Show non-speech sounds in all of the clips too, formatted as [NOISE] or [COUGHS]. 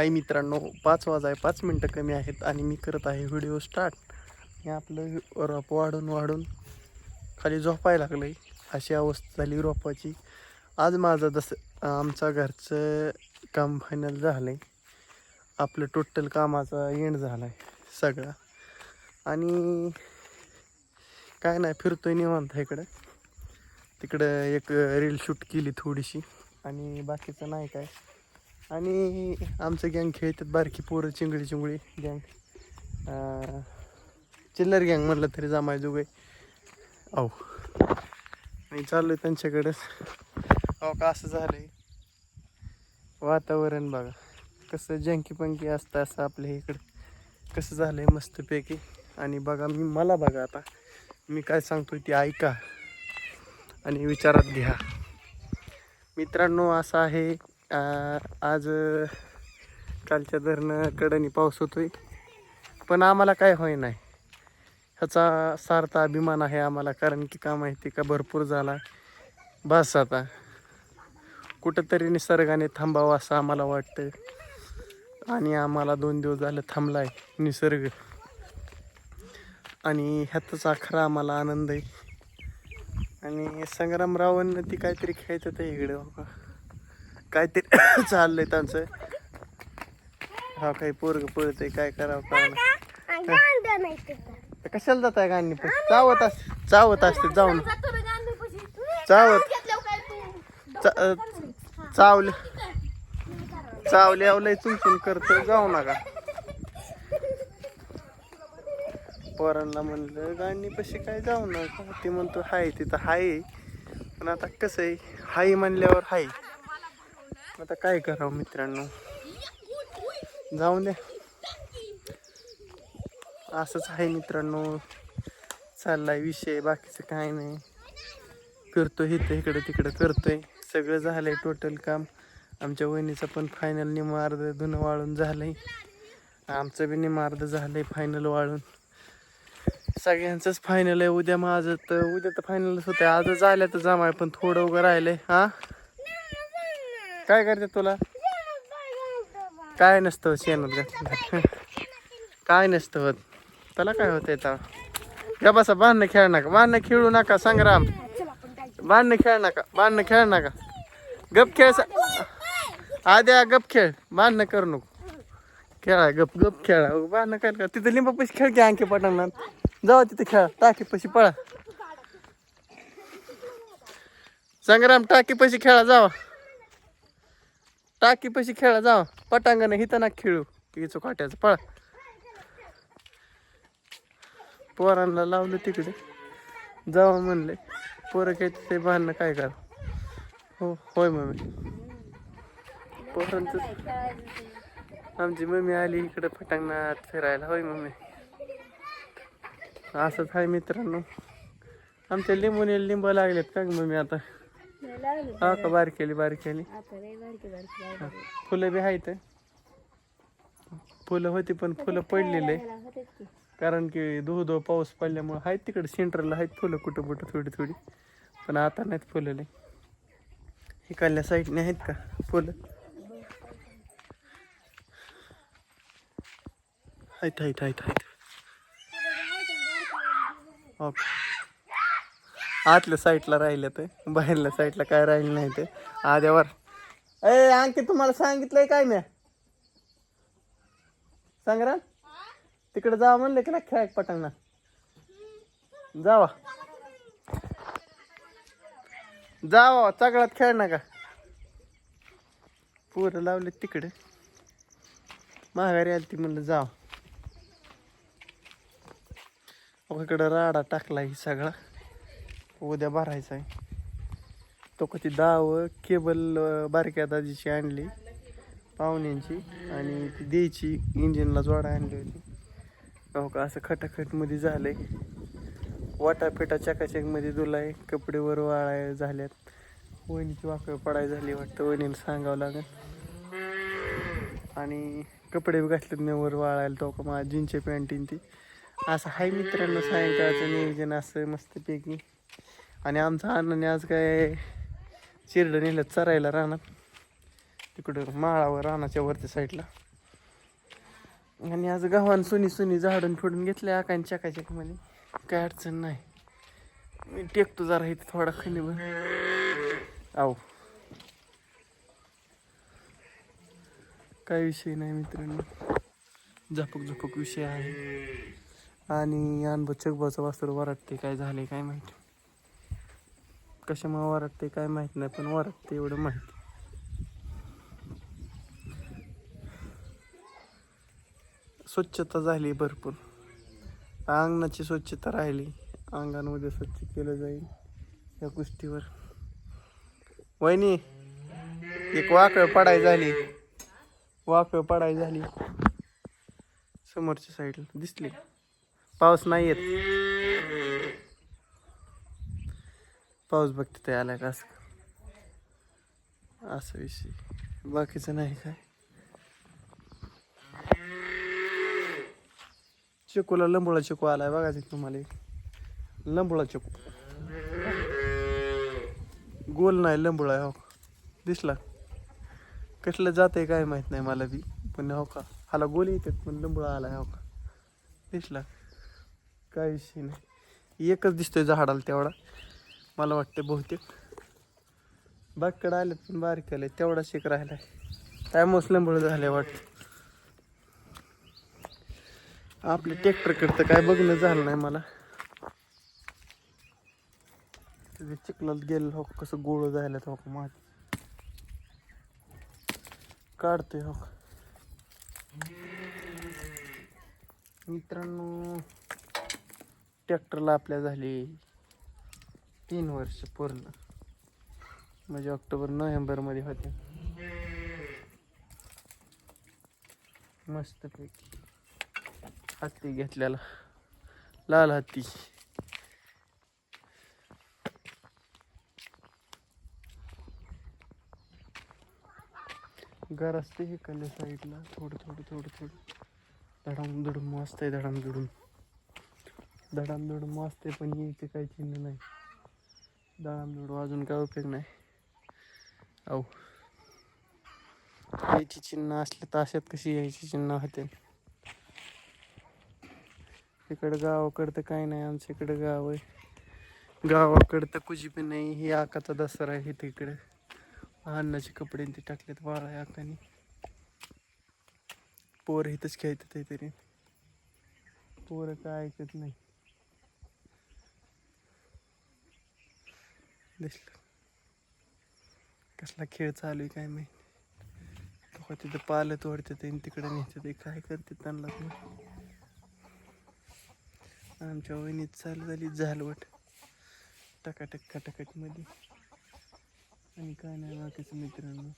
काही मित्रांनो पाच वाजाय पाच मिनटं कमी आहेत आणि मी करत आहे व्हिडिओ स्टार्ट. आणि आपलं रोप वाढून वाढून खाली झोपायला लागलं आहे अशी अवस्था झाली रोपाची. आज माझं जसं आमचा घरचं काम फायनल झालं आहे आपलं टोटल कामाचा एंड झाला आहे सगळा. आणि काय नाही फिरतोय निवांत इकडं. तिकडं एक रील शूट केली थोडीशी. आणि बाकीचं नाही काय. आणि आमचं गँग खेळतात बारकी पोरं चिंगडी चिंगडी गँग चिल्लर गँग म्हटलं तरी जमाय जोगे अहो आणि चाललोय त्यांच्याकडंच अहो का असं झालंय? वातावरण बघा. कसं जंकी पंकी असतं असं आपल्या इकडं. कसं झालंय मस्तपैकी. आणि बघा मी मला बघा आता. मी काय सांगतो ते ऐका. आणि विचारात घ्या. मित्रांनो असं आहे. आज कालच्या धरणं कडनी पाऊस होतोय. पण आम्हाला काय होय नाही ह्याचा सार्थ अभिमान आहे आम्हाला कारण की का माहिती का भरपूर झाला. बस आता. कुठंतरी निसर्गाने थांबावं असं आम्हाला वाटतं आणि आम्हाला दोन दिवस झालं थांबलाय निसर्ग. आणि ह्यातच अखरा आम्हाला आनंद आहे. आणि संग्रामरावांना ती काहीतरी खेळतात इकडे. बाबा काहीतरी [COUGHS] चाललंय त्यांचं. हा काही पोरग पळतंय काय करावं काय नाही. कशाला जात आहे पण? चावत अस चावत असते जाऊन. चावत. चावले. चावले आवलंय चुंचून करतो जाऊ नका. पोरांना म्हणलं गाणी पशी काय जाऊ नका. ते म्हणतो हाय तिथं हाय. पण आता कसं आहे हाय म्हणल्यावर हाय. आता काय करावं मित्रांनो? जाऊन द्या. असंच आहे मित्रांनो. चाललाय विषय बाकीचं काय नाही. करतोय इथं इकडं तिकडं करतोय. सगळं झालंय टोटल काम. आमच्या वहिनीचं पण फायनल निमार्द धुणं वाळून झालंय. आमचं बी निमार्द झालंय फायनल वाळून. सगळ्यांचंच फायनल आहे. उद्या माझं तर उद्या तर फायनलच होतं आजच आल्या तर जमाय पण थोडं उगं राहिलंय. हां? काय करते तुला? काय नसतं शेणत काय नसतं होत. त्याला काय होत तर गा बसा बांधणं खेळ नका. बांधणं खेळू नका संग्राम. बांधणं खेळ नका बांधणं खेळ नका. गप खेळ आद्या गप खेळ. बांधणं करू नको. खेळा गप गप खेळा. बांधणं काय का तिथं लिंबा पैसे खेळ की आणखी पटणार जाऊ तिथे खेळा. टाकी पैसे पळा. संग्राम टाकी पैसे खेळा जावा. टाकी पैसे खेळा जा. पटांगण हिथं ना खेळू. इचो काट्याचं पळा. पोरांना लावलं तिकडे. जावा म्हणले. पोरं काय ते बांधणं काय करा. हो होय मम्मी. पोरांचं आमची मम्मी आली इकडे पटांगणात फिरायला. होय मम्मी. असंच आहे मित्रांनो. आमच्या लिंबूने लिंब लागलेत का मम्मी आता? हा का बारीक केली बारीक केली? फुलं बी आहेत फुलं होती पण फुलं पडलेले कारण की धो धो पाऊस पडल्यामुळे आहेत. तिकडे सेंटरला आहेत फुलं कुठं कुठं थोडी थोडी पण आता नाहीत फुलंले इकडल्या साईडने आहेत का. फुलं आहेत आहेत आहेत आहेत ओके आतल्या साईडला राहिलं ते बाहेरल्या साईडला काय राहिलं नाही ते. आद्यावर ए आणखी तुम्हाला सांगितलंय काय मी? संग्राम तिकडे जावा म्हणले की ना खेळ पटांगणा जावा. जावा चगळात खेळ नका. पोरं लावले तिकडे. माघारी आली ती म्हणलं जाव. इकडं राडा टाकला ही सगळा. उद्या भरायचा आहे. तो कधी दाव केबल बारक्या दाजीची आणली पाहुण्यांची आणि ती द्यायची इंजिनला जोडा आणली होती. हो का असं खटाखटमध्ये झालंय. वाटापिटा चकाचकमध्ये दुलाय कपडे वर वाळाय झाल्यात. वहिनीची वाकड पडाय झाली वाटतं वहिनीला सांगावं लागेल. आणि कपडे बी घातलेत मी वर वाळायला तो का माझ्या जीनचे पॅन्टीन ती. असं हाय मित्रांनो सायंकाळचं नियोजन असं मस्तपैकी. आणि आमचा अण्णाने आज काय चिरडं नेलं चरायला रानात. तिकडं माळावर रानाच्या वरच्या साईडला. आणि आज गव्हाण सुनी सुनी झाडून फोडून घेतले आकांच्या चकाचकमध्ये काय अडचण नाही. मी टेकतो जरा इथे थोडा खंडीभर आहो. काय विषय नाही मित्रांनो. झपक झपक विषय आहे. आणि अनुभव चकबाचं वासर वराटते काय झाले काय माहिती. कशामुळे वराटते काय माहीत नाही पण वराटते एवढं माहीत. स्वच्छता झाली भरपूर. अंगणाची स्वच्छता राहिली. अंगणामध्ये स्वच्छ केलं जाईल या गोष्टीवर. वहिनी एक वाकळ पडाय झाली. वाकळ पडाय झाली. समोरच्या साईडला दिसली. पाऊस नाही येत. पाऊस बघते ते आलाय का असं. असं विषय. बाकीचं नाही काय. चिकूला लंबोळा चिकू आलाय बघा ते तुम्हाला लंबुळा लंबोळा चिकू. गोल नाही लंबोळा आहे हो. दिसला. कसलं जात आहे काय माहीत नाही मला बी. पण हो का. हाला गोल येतात पण लंबोळा आलाय हो का. दिसला. काय विषय नाही. एकच दिसतोय झाडाला तेवढा. मला वाटते बहुतेक. बागकडे आले पण बारीक आले तेवढा शेक काय त्यामुळेच लंबळ झाले वाटतं. आपले ट्रॅक्टर तर काय बघणं झालं नाही मला. चिखलात गेलं हो कसं गोळ झालं हो का काढतोय हो का. मित्रांनो ट्रॅक्टरला आपल्या झाली. तीन वर्ष पूर्ण. म्हणजे ऑक्टोबर नोव्हेंबरमध्ये होते मस्तपैकी. हत्ती घेतलेला. लाल हत्ती. घर असते हे कल्ल्या साईडला. थोडं थोडं थोडं थोडं. धडाम धडूम मस्त आहे धडाम धडूम धडाम धडूम मस्त आहे पण यायचे काही चिन्ह नाही. धडाम धडू अजून काय उपयोग नाही. अहो यायची चिन्ह असले तर अशात कशी यायची चिन्ह होते इकडं गावाकडं तर काही नाही आमच्या इकडं गाव आहे. गावाकडं तर कुजी पण नाही हे आकाचा दसरा आहे तिकडे अन्नाचे कपडे ते टाकलेत वाळा आकाने. पोर इथंच खेळतात काहीतरी. तरी पोरं काय ऐकत नाही. दिसलं कसला खेळ चालू आहे काय माहिती. तेव्हा तिथं पालं तोडते आणि तिकडे नेते ते काय करते त्यांना आमच्या वहिनीत चालू झाली झालवट. टकाटक खटाखटमध्ये. आणि काय नाही बाकीचं मित्रांनो.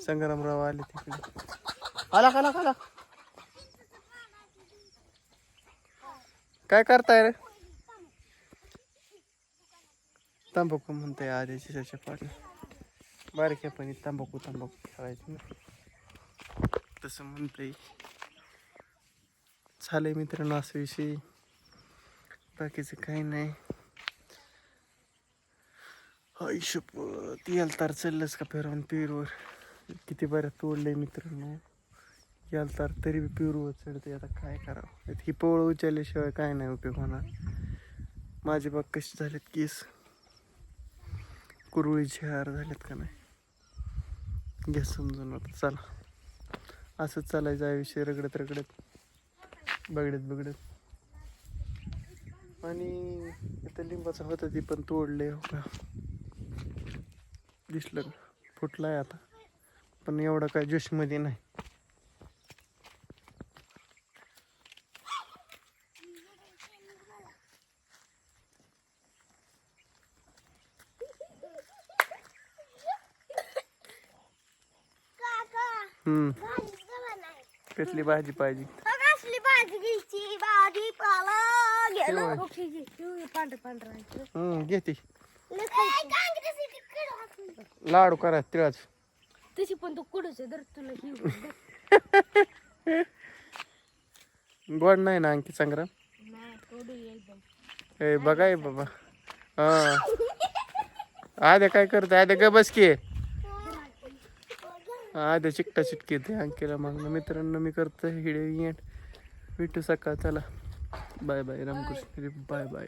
संग्रामराव आले तिकडे. आला काला आला? काय करताय रे? तंबाखू म्हणताय आधी त्याच्या पाठी बारक्या पण तंबाखू तंबाखू खेळायचं ना. तसं म्हणताय. झालंय मित्रांनो असं विषय. बाकीचं काही नाही. आयुष्यपत याल तर चाललंच का फिरवून पिरूवर? किती बऱ्या तोडलंय मित्रांनो. याल तर तरी बी पिरूवर चढते आता काय करावं? ही पोळ उचलल्याशिवाय काय नाही उपयोग होणार. माझे बाग कसे झालेत केस? कुरळीचे हार झालेत का नाही? घ्या समजून आता चला. असंच चालायचं आयुष्य रगडत रगडत. बगडत बगडत. आणि इथं लिंबाचं होता ती पण तोडले हो का? दिसलं फुटलाय आता. पण एवढं काय जोशमध्ये नाही. कसली भाजी पाहिजे. कसली भाजी घ्यायची? भाजी पाला. पांढर पांढर घेते. लाडू करा तिळाच. तशी पण तू तर तुला ही गोड नाही ना आणखी संग्राम ए बघाय बाबा. हा. आद्या काय करत? आद्या ग बस की. आद्या चिकटा चिटकी येते अंकेला मागणं. मित्रांनो मी करतो हिडे भेटू सकाळ चला. Bye bye Ramkrishna. Bye bye.